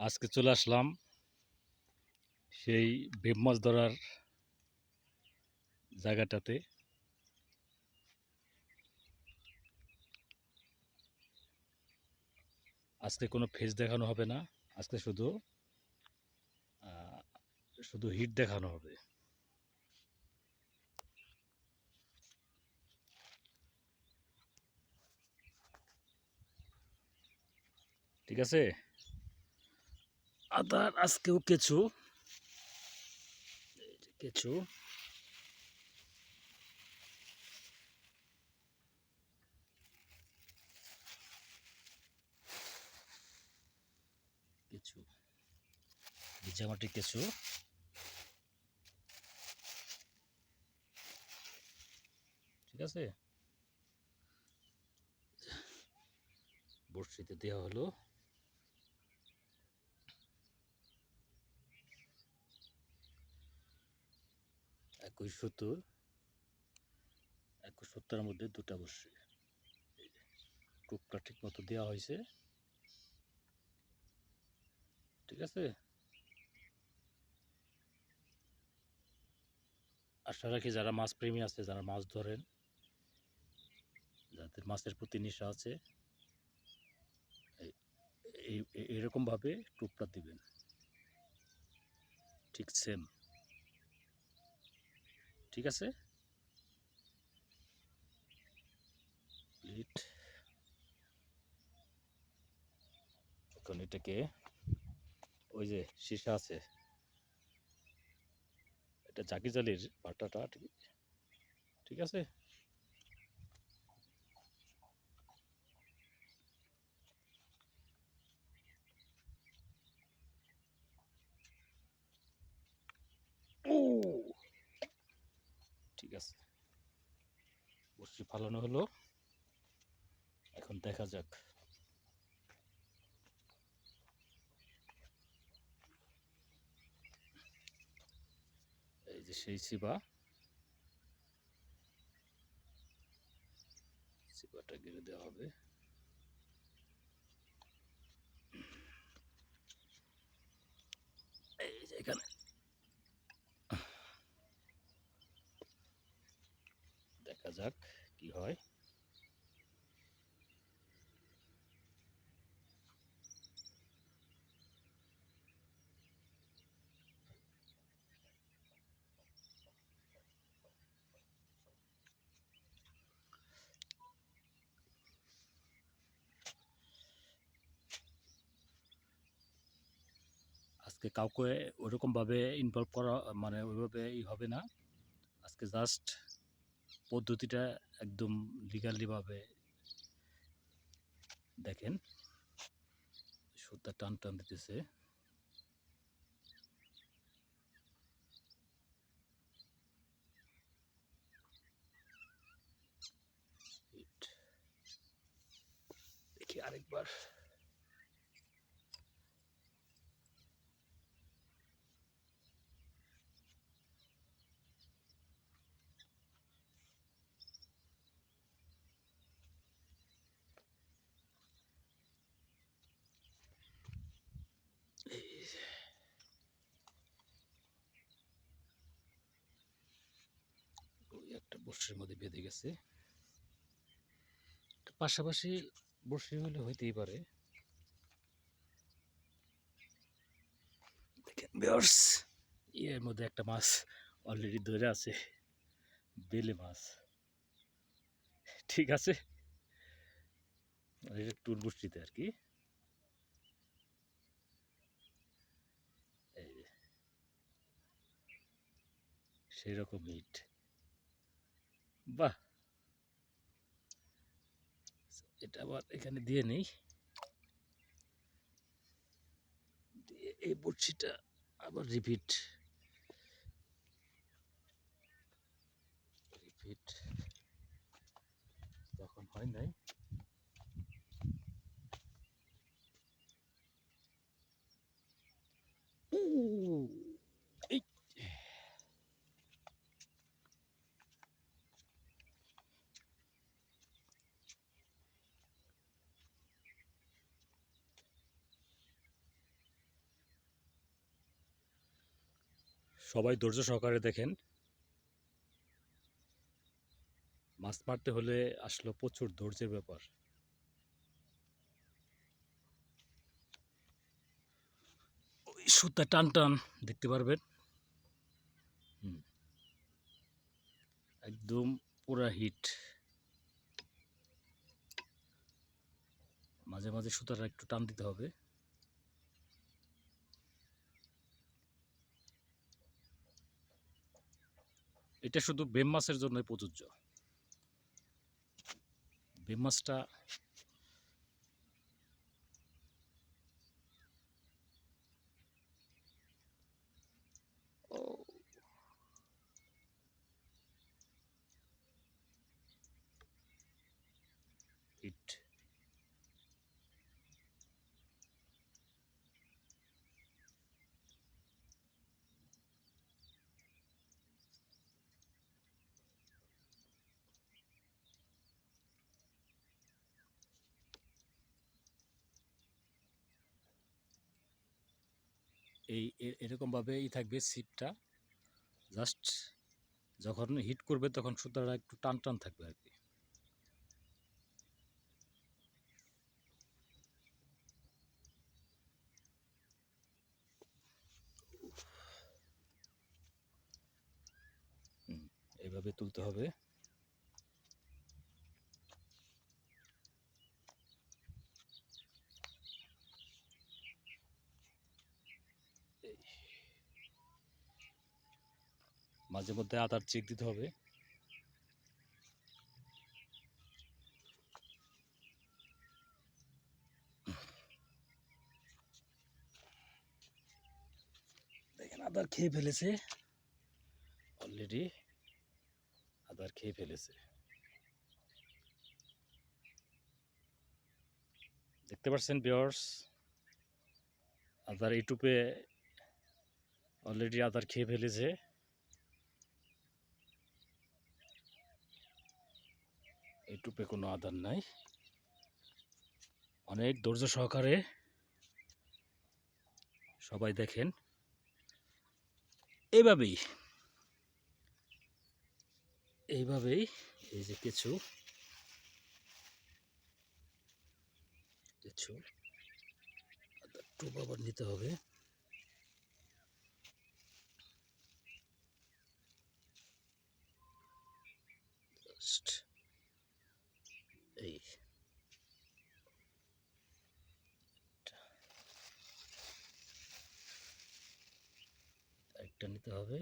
আজকে চলে আসলাম সেই বেব মাছ ধরার জায়গাটাতে। আজকে কোনো ফেস দেখানো হবে না, আজকে শুধু শুধু হিট দেখানো হবে। ঠিক আছে? আদার আজকেও কিছু যে কিছু ভিজামাটি কিছু ঠিক আছে? বড়শিতে দেওয়া হলো। একুশ সত্তর। একুশ সত্তরের মধ্যে দুটা বসছে। টুকটা ঠিক মতো দেওয়া হয়েছে। ঠিক আছে? আশা রাখি যারা মাছ প্রেমী আছে, যারা মাছ ধরেন, যাদের মাছের প্রতি নেশা আছে এরকমভাবে টুকটা দিবেন। ঠিক সেম ঠিক আছে? এখন এটাকে ওই যে সীসা আছে এটা জাকি জালির বাটাটা ঠিক আছে? আছে। বসি ফালানো হলো। এখন দেখা যাক। এই যে সেই শিবা। শিবাটা গেড়ে দেওয়া হবে এই যে এখানে দেখা যাক কি হয়। আজকে কাউকে ওরকমভাবে ইনভলভ করা মানে ওইভাবে ই হবে না। আজকে জাস্ট পদ্ধতিটা একদম লিগালিভাবে দেখেন। সুতা টান টান দিতেছে। আরেকবার এই যে। ওই একটা বর্ষের মধ্যে বেঁধে গেছে। পাশাপাশি বর্ষি হলে হইতেই পারে। এর মধ্যে একটা মাছ অলরেডি ধরে আছে, বেলে মাছ। ঠিক আছে? এটা টুর বর্ষিতে আর কি। সেই রকম বাহ! এটা আবার এখানে দিয়ে নেই। দিয়ে এই বড়শিটা আবার রিপিট রিপিট তখন হয় নাই উহ, এই সবাই ধৈর্য সহকারে দেখেন। মাছ মারতে হলে আসলে প্রচুর ধৈর্যের ব্যাপার। সুতা টান টান, দেখতে পারবেন। একদম পুরা হিট। মাঝে মাঝে সুতাটা একটু টান দিতে হবে। এটা শুধু বেম মাছের জন্য প্রযোজ্য। বেম মাছটা হিট এই এ- এরকমভাবেই থাকবে সিপটা জাস্ট যখন হিট করবে তখন সুতাটা একটু টান টান থাকবে আর কি। হুম, এইভাবে তুলতে হবে। মাঝে মধ্যে আদার চেক দিতে হবে। দেখেন, আদার খেয়ে ফেলেছে। অলরেডি আদার খেয়ে ফেলেছে। দেখতে পাচ্ছেন বিয়ার্স আদার ইউটিউবে অলরেডি আদার খেয়ে ফেলেছে। ইউটিউবে কোনো আদার নাই। অনেক ধৈর্য সহকারে সবাই দেখেন। এইভাবেই এইভাবেই এই যে কিছু কিছু টুপ আবার নিতে হবে। জাস্ট এই। একটা নিতে হবে।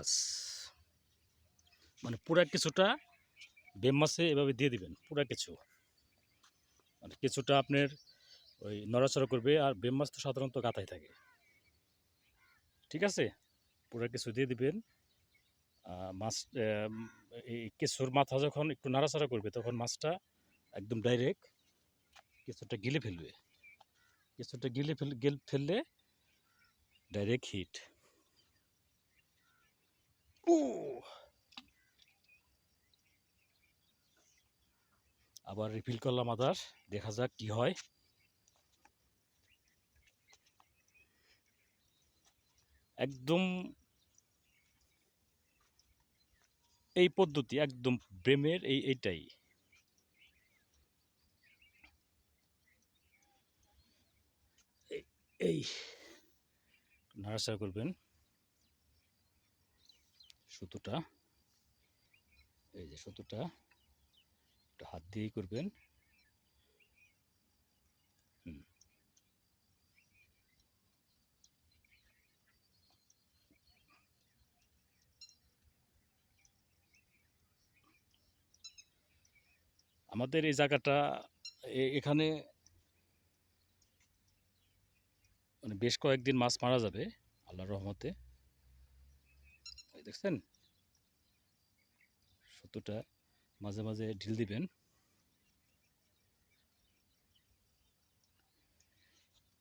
বাস। মানে পুরা কিছুটা বেম এভাবে দিয়ে দিবেন, পুরা কিছু। মানে কিছুটা আপনার ওই নড়াচড়া করবে আর বেম মাছ তো সাধারণত গাতায় থাকে। ঠিক আছে? পুরা কিছু দিয়ে দিবেন। মাছ এই কেঁচুর মাথা যখন একটু নাড়াচাড়া করবে তখন মাছটা একদম ডাইরেক্ট কিছুটা গিলে ফেলবে। কিছুটা গিলে ফেল, গেল ফেললে ডাইরেক্ট হিট। আবার রিফিল করলাম আদার দেখা যাক কি হয়। একদম এই পদ্ধতি, একদম ব্রেমের এই এইটাই এই- নাড়াচাড়া করবেন। সুতোটা, এই যে সুতোটা, একটু হাত দিয়েই করবেন। আমাদের এই জায়গাটা এখানে মানে বেশ কয়েকদিন মাছ মারা যাবে, আল্লাহর রহমতে। এই দেখছেন? সুতোটা মাঝে মাঝে ঢিল দিবেন।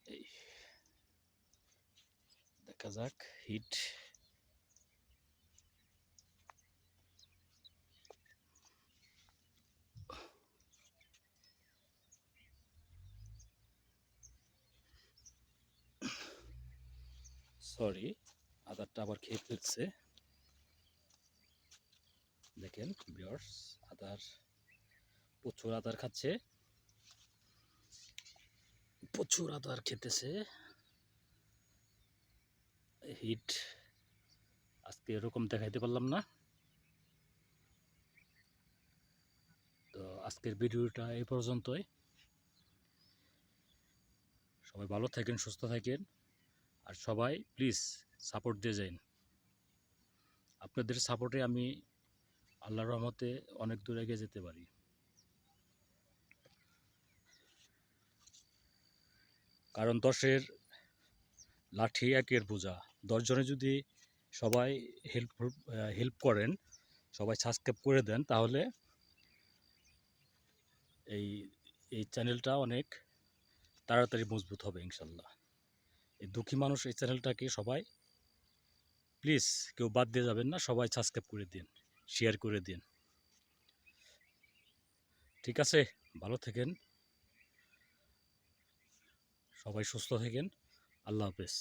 এই, দেখা যাক, হিট। সরি আদারটা আবার খেয়ে ফেলছে। দেখেন বিয়ার্স আদার, প্রচুর আদার খাচ্ছে। প্রচুর আদার খেতেছে। হিট, আজকে এরকম দেখাইতে পারলাম না। তো আজকের ভিডিওটা এই পর্যন্তই। সবাই ভালো থাকেন, সুস্থ থাকেন। আর সবাই প্লিজ সাপোর্ট দিয়ে যান আপনাদের সাপোর্টে আমি আল্লাহর রহমতে অনেক দূর এগিয়ে যেতে পারি। কারণ দশের লাঠি একের বোঝা। দশজনে যদি সবাই হেল্প হেল্প করেন, সবাই সাবস্ক্রাইব করে দেন, তাহলে এই এই চ্যানেলটা অনেক তাড়াতাড়ি মজবুত হবে ইনশাল্লাহ। এই দুঃখী মানুষ এই চ্যানেলটাকে সবাই প্লিজ কেউ বাদ দিয়ে যাবেন না, সবাই সাবস্ক্রাইব করে দিন। শেয়ার করে দিন। ঠিক আছে? ভালো থাকেন। সবাই সুস্থ থাকেন। আল্লাহ হাফেজ।